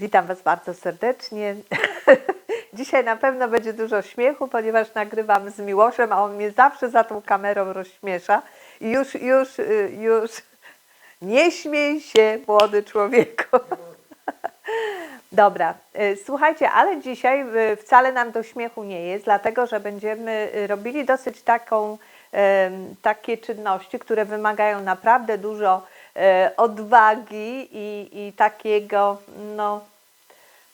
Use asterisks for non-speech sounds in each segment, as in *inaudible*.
Witam Was bardzo serdecznie. *laughs* Dzisiaj na pewno będzie dużo śmiechu, ponieważ nagrywam z Miłoszem, a on mnie zawsze za tą kamerą rozśmiesza. I już, już, y, już nie śmiej się, młody człowieku. *laughs* Dobra, y, słuchajcie, ale dzisiaj y, wcale nam do śmiechu nie jest, dlatego że będziemy robili dosyć taką, takie czynności, które wymagają naprawdę dużo odwagi i, i takiego, no,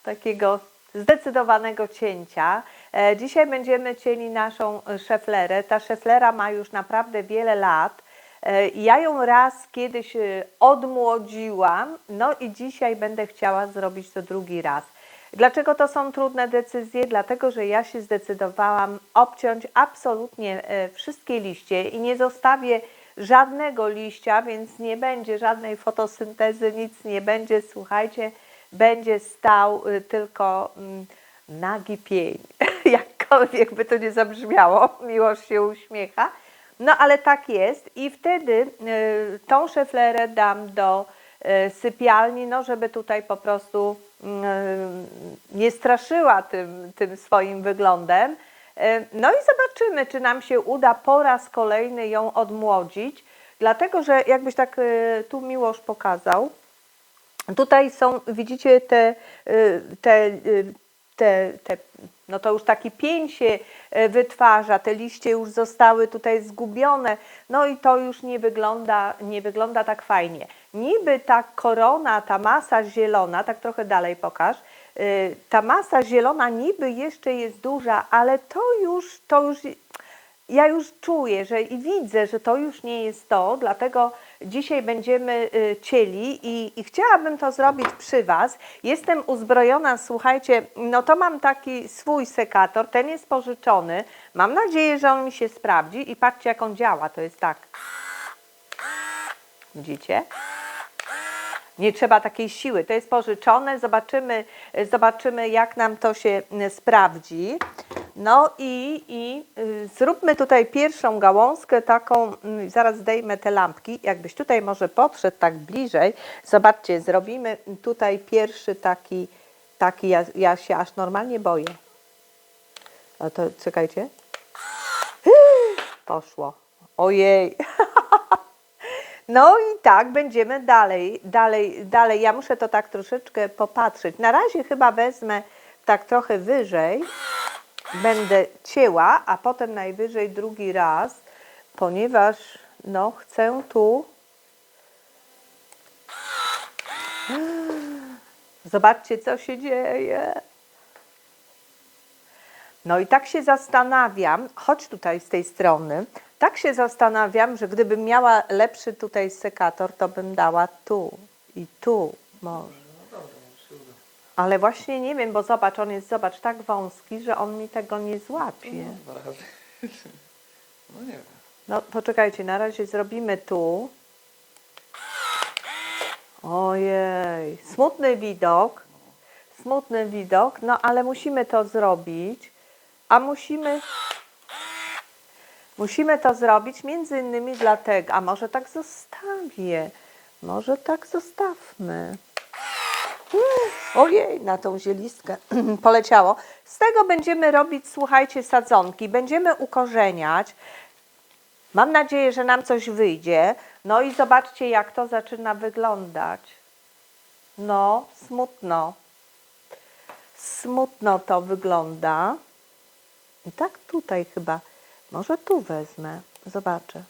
takiego zdecydowanego cięcia. E, Dzisiaj będziemy cięli naszą e, szeflerę. Ta szeflera ma już naprawdę wiele lat. E, Ja ją raz kiedyś e, odmłodziłam, no i dzisiaj będę chciała zrobić to drugi raz. Dlaczego to są trudne decyzje? Dlatego, że ja się zdecydowałam obciąć absolutnie e, wszystkie liście i nie zostawię żadnego liścia, więc nie będzie żadnej fotosyntezy, nic nie będzie. Słuchajcie, będzie stał y, tylko mm, nagi pień. *laughs* Jakkolwiek by to nie zabrzmiało, *laughs* miłość się uśmiecha. No ale tak jest i wtedy y, tą szeflerę dam do y, sypialni, no żeby tutaj po prostu y, nie straszyła tym, tym swoim wyglądem. Y, No i zobaczymy, czy nam się uda po raz kolejny ją odmłodzić, dlatego że jakbyś tak y, tu Miłosz pokazał, Tutaj są, widzicie, te, y, te, te, te, no to już taki pień się wytwarza, te liście już zostały tutaj zgubione, no i to już nie wygląda, nie wygląda tak fajnie. Niby ta korona, ta masa zielona, tak trochę dalej pokaż, ta masa zielona niby jeszcze jest duża, ale to już, to już ja już czuję, że i widzę, że to już nie jest to, dlatego dzisiaj będziemy y, cieli i, i chciałabym to zrobić przy Was. Jestem uzbrojona, słuchajcie, no to mam taki swój sekator, ten jest pożyczony. Mam nadzieję, że on mi się sprawdzi i patrzcie jak on działa, to jest tak. Widzicie? Nie trzeba takiej siły. To jest pożyczone. Zobaczymy, zobaczymy jak nam to się y, sprawdzi. No i, i y, zróbmy tutaj pierwszą gałązkę taką, y, zaraz zdejmę te lampki, jakbyś tutaj może podszedł tak bliżej. Zobaczcie, zrobimy tutaj pierwszy taki, taki ja, ja się aż normalnie boję. A to czekajcie. Poszło. Ojej. No i tak będziemy dalej, dalej, dalej. Ja muszę to tak troszeczkę popatrzeć. Na razie chyba wezmę tak trochę wyżej. Będę cięła, a potem najwyżej drugi raz, ponieważ no chcę tu. Zobaczcie, co się dzieje. No i tak się zastanawiam, chodź tutaj z tej strony, tak się zastanawiam, że gdybym miała lepszy tutaj sekator, to bym dała tu i tu może. Ale właśnie nie wiem, bo zobacz, on jest, zobacz, tak wąski, że on mi tego nie złapie. Razy. No nie wiem. No poczekajcie, na razie zrobimy tu. Ojej, smutny widok. Smutny widok, no ale musimy to zrobić. A musimy. Musimy to zrobić między innymi dlatego, a może tak zostawię. Może tak zostawmy. Ojej, na tą zielistkę *clears throat* poleciało. Z tego będziemy robić, słuchajcie, sadzonki. Będziemy ukorzeniać. Mam nadzieję, że nam coś wyjdzie. No i zobaczcie, jak to zaczyna wyglądać. No, smutno. Smutno to wygląda. I tak tutaj chyba. Może tu wezmę. Zobaczę.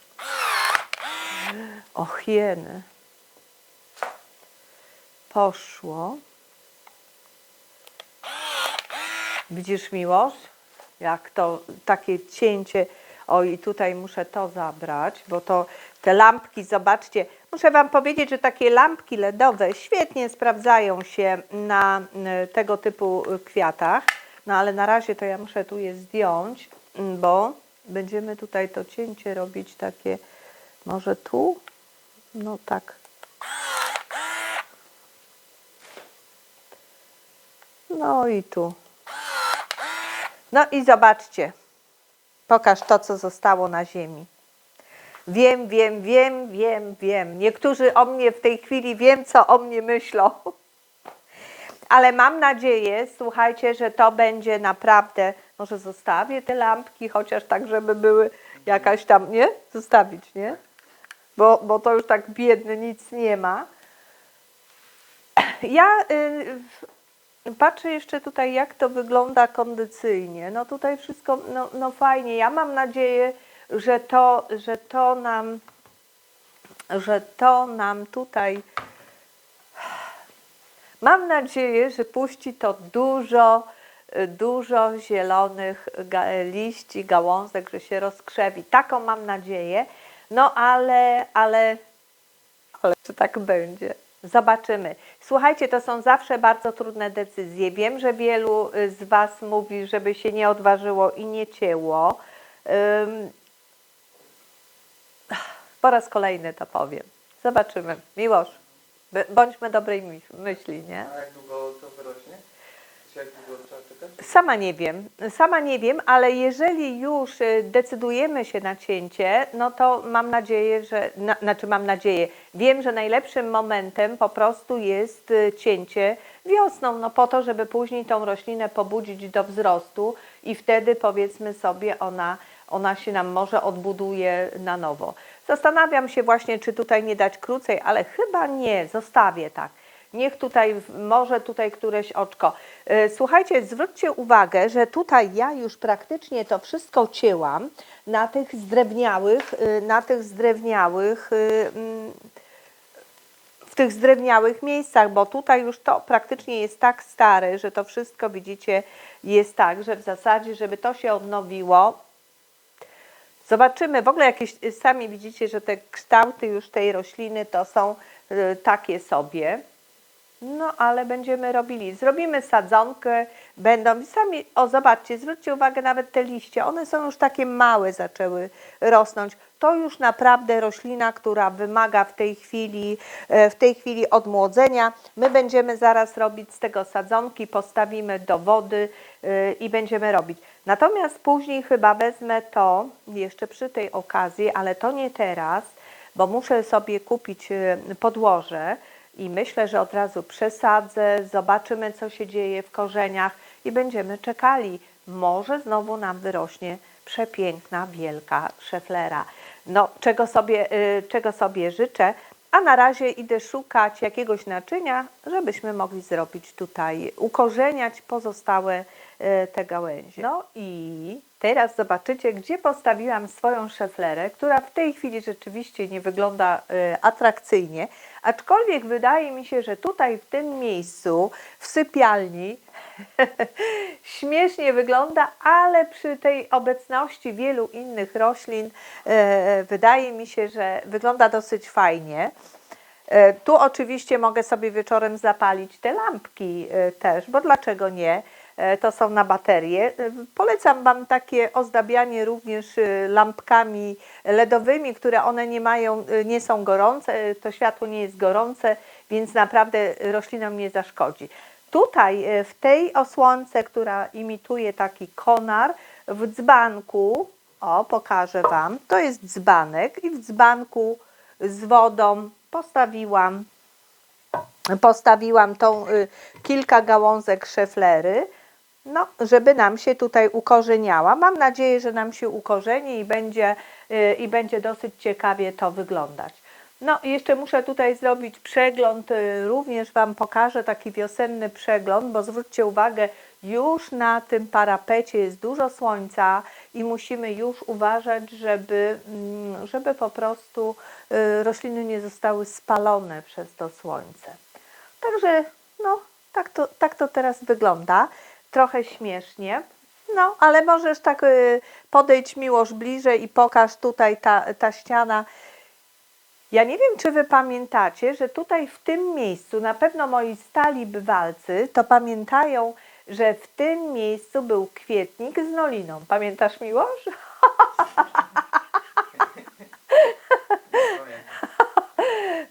Och, jeny. Poszło. Widzisz, Miłosz? Jak to takie cięcie. O, i tutaj muszę to zabrać, bo to te lampki, zobaczcie. Muszę Wam powiedzieć, że takie lampki LEDowe świetnie sprawdzają się na y, tego typu kwiatach. No ale na razie to ja muszę tu je zdjąć, mm, bo będziemy tutaj to cięcie robić takie, może tu? No tak. No i tu. No i zobaczcie. Pokaż to, co zostało na ziemi. Wiem, wiem, wiem, wiem, wiem. Niektórzy o mnie w tej chwili wiem, co o mnie myślą. *laughs* Ale mam nadzieję, słuchajcie, że to będzie naprawdę, może zostawię te lampki, chociaż tak, żeby były jakaś tam, nie? Zostawić, nie? Bo, bo to już tak biedny, nic nie ma. Ja y, patrzę jeszcze tutaj, jak to wygląda kondycyjnie. No tutaj wszystko, no, no fajnie. Ja mam nadzieję, że to, że to nam, że to nam tutaj Mam nadzieję, że puści to dużo, dużo zielonych liści, gałązek, że się rozkrzewi. Taką mam nadzieję. No ale, ale, ale czy tak będzie? Zobaczymy. Słuchajcie, to są zawsze bardzo trudne decyzje. Wiem, że wielu y, z Was mówi, żeby się nie odważyło i nie cięło. Ym, po raz kolejny to powiem. Zobaczymy. Miłosz, bądźmy dobrej myśl- myśli, nie? A jak długo to wyrośnie? Sama nie wiem, sama nie wiem, ale jeżeli już y, decydujemy się na cięcie, no to mam nadzieję, że, na, znaczy mam nadzieję, wiem, że najlepszym momentem po prostu jest y, cięcie wiosną, no po to, żeby później tą roślinę pobudzić do wzrostu i wtedy powiedzmy sobie ona, ona się nam może odbuduje na nowo. Zastanawiam się właśnie, czy tutaj nie dać krócej, ale chyba nie, zostawię tak. Niech tutaj, może tutaj któreś oczko. E, Słuchajcie, zwróćcie uwagę, że tutaj ja już praktycznie to wszystko cięłam na tych zdrewniałych, y, na tych zdrewniałych, y, mm, w tych zdrewniałych miejscach, bo tutaj już to praktycznie jest tak stare, że to wszystko widzicie jest tak, że w zasadzie, żeby to się odnowiło, Zobaczymy, w ogóle jakieś, sami widzicie, że te kształty już tej rośliny to są takie sobie. No, ale będziemy robili. Zrobimy sadzonkę, będą sami, o zobaczcie, zwróćcie uwagę, nawet te liście, one są już takie małe, zaczęły rosnąć. To już naprawdę roślina, która wymaga w tej chwili, e, w tej chwili odmłodzenia. My będziemy zaraz robić z tego sadzonki, postawimy do wody y, i będziemy robić. Natomiast później chyba wezmę to, jeszcze przy tej okazji, ale to nie teraz, bo muszę sobie kupić y, podłoże i myślę, że od razu przesadzę, zobaczymy co się dzieje w korzeniach i będziemy czekali. Może znowu nam wyrośnie przepiękna, wielka szeflera. No, czego sobie, y, czego sobie życzę, a na razie idę szukać jakiegoś naczynia, żebyśmy mogli zrobić tutaj, ukorzeniać pozostałe y, te gałęzie. No i teraz zobaczycie, gdzie postawiłam swoją szeflerę, która w tej chwili rzeczywiście nie wygląda y, atrakcyjnie, aczkolwiek wydaje mi się, że tutaj w tym miejscu, w sypialni, *laughs* śmiesznie wygląda, ale przy tej obecności wielu innych roślin e, wydaje mi się, że wygląda dosyć fajnie. E, Tu oczywiście mogę sobie wieczorem zapalić te lampki e, też, bo dlaczego nie? E, To są na baterie. E, Polecam Wam takie ozdabianie również e, lampkami LEDowymi, które one nie mają, e, nie są gorące, e, to światło nie jest gorące, więc naprawdę roślinom nie zaszkodzi. Tutaj e, w tej osłonce, która imituje taki konar, w dzbanku, o pokażę Wam, to jest dzbanek i w dzbanku z wodą postawiłam postawiłam tą y, kilka gałązek szeflery, no, żeby nam się tutaj ukorzeniała. Mam nadzieję, że nam się ukorzeni i będzie, y, i będzie dosyć ciekawie to wyglądać. No i jeszcze muszę tutaj zrobić przegląd, y, również Wam pokażę taki wiosenny przegląd, bo zwróćcie uwagę, już na tym parapecie jest dużo słońca i musimy już uważać, żeby, mm, żeby po prostu y, rośliny nie zostały spalone przez to słońce. Także no, tak to, tak to teraz wygląda. Trochę śmiesznie. No, ale możesz tak y, podejść miłość bliżej i pokaż tutaj ta, ta ściana. Ja nie wiem, czy wy pamiętacie, że tutaj w tym miejscu, na pewno moi stali bywalcy, to pamiętają, że w tym miejscu był kwietnik z noliną. Pamiętasz miłość? *laughs*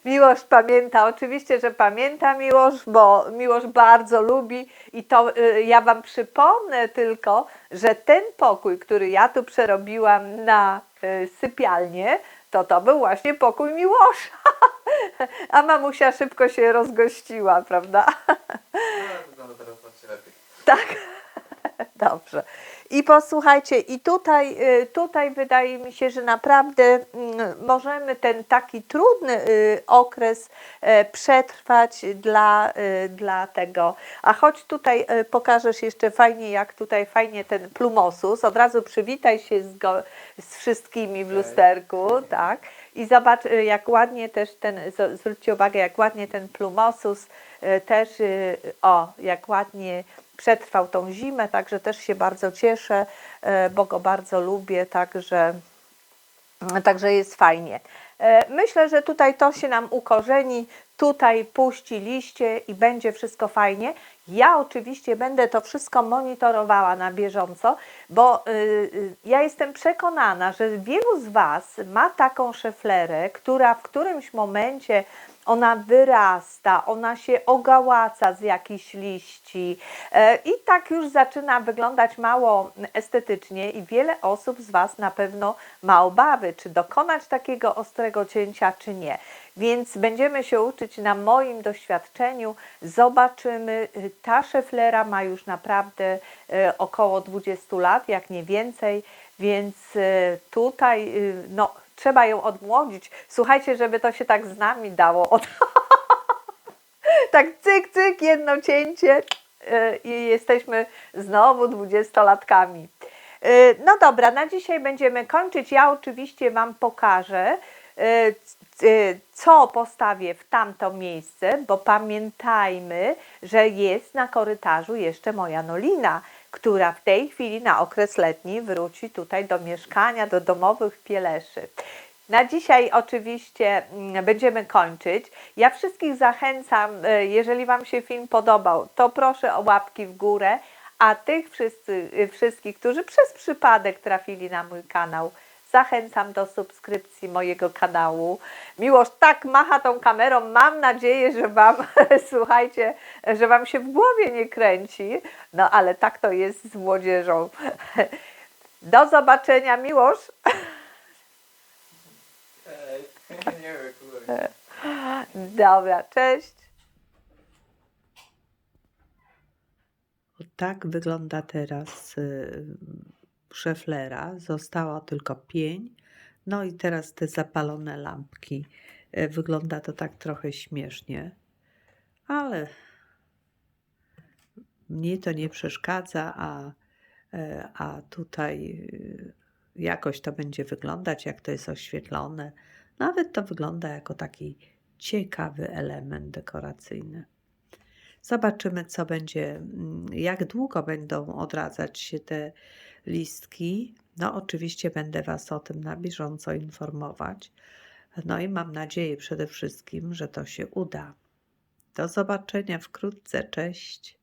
Miłosz pamięta, oczywiście, że pamięta Miłosz, bo Miłosz bardzo lubi i to y, ja Wam przypomnę tylko, że ten pokój, który ja tu przerobiłam na y, sypialnię, to to był właśnie pokój Miłosza. *laughs* A mamusia szybko się rozgościła, prawda? Jeszcze lepiej. Tak. *laughs* Dobrze. I posłuchajcie, i tutaj, y, tutaj wydaje mi się, że naprawdę mm, możemy ten taki trudny y, okres e, przetrwać dla, y, dla tego. A choć tutaj pokażesz jeszcze fajnie, jak tutaj fajnie ten plumosus. Od razu przywitaj się z, go, z wszystkimi w lusterku, tak. I zobacz, jak ładnie też ten, zwróćcie uwagę, jak ładnie ten plumosus też, o, jak ładnie przetrwał tą zimę, także też się bardzo cieszę, y, bo go bardzo lubię, także, także jest fajnie. E, Myślę, że tutaj to się nam ukorzeni, tutaj puści liście i będzie wszystko fajnie. Ja oczywiście będę to wszystko monitorowała na bieżąco, bo ja jestem przekonana, że wielu z Was ma taką szeflerę, która w którymś momencie ona wyrasta, ona się ogałaca z jakichś liści e, i tak już zaczyna wyglądać mało estetycznie i wiele osób z Was na pewno ma obawy, czy dokonać takiego ostrego cięcia, czy nie. Więc będziemy się uczyć na moim doświadczeniu, zobaczymy. Y, Ta szeflera ma już naprawdę y, około 20 lat, jak nie więcej, więc y, tutaj no, trzeba ją odmłodzić. Słuchajcie, żeby to się tak z nami dało. Od... *laughs* tak cyk, cyk, jedno cięcie y, i jesteśmy znowu dwudziestolatkami. Y, No dobra, na dzisiaj będziemy kończyć. Ja oczywiście Wam pokażę, y, co postawię w tamto miejsce, bo pamiętajmy, że jest na korytarzu jeszcze moja Nolina, która w tej chwili na okres letni wróci tutaj do mieszkania, do domowych pieleszy. Na dzisiaj oczywiście mm, będziemy kończyć. Ja wszystkich zachęcam, e, jeżeli Wam się film podobał, to proszę o łapki w górę, a tych wszyscy, e, wszystkich, którzy przez przypadek trafili na mój kanał, zachęcam do subskrypcji mojego kanału. Miłość tak macha tą kamerą, mam nadzieję, że Wam, *laughs* słuchajcie, że Wam się w głowie nie kręci, no ale tak to jest z młodzieżą. *laughs* Do zobaczenia, Miłosz. *laughs* Dobra, cześć. Tak wygląda teraz y, szeflera. Została tylko pień. No i teraz te zapalone lampki. Y, Wygląda to tak trochę śmiesznie, ale mnie to nie przeszkadza, a, e, a tutaj y, jakoś to będzie wyglądać, jak to jest oświetlone. Nawet to wygląda jako taki ciekawy element dekoracyjny. Zobaczymy, co będzie, mm, jak długo będą odradzać się te listki. No, oczywiście będę Was o tym na bieżąco informować. No i mam nadzieję przede wszystkim, że to się uda. Do zobaczenia wkrótce. Cześć.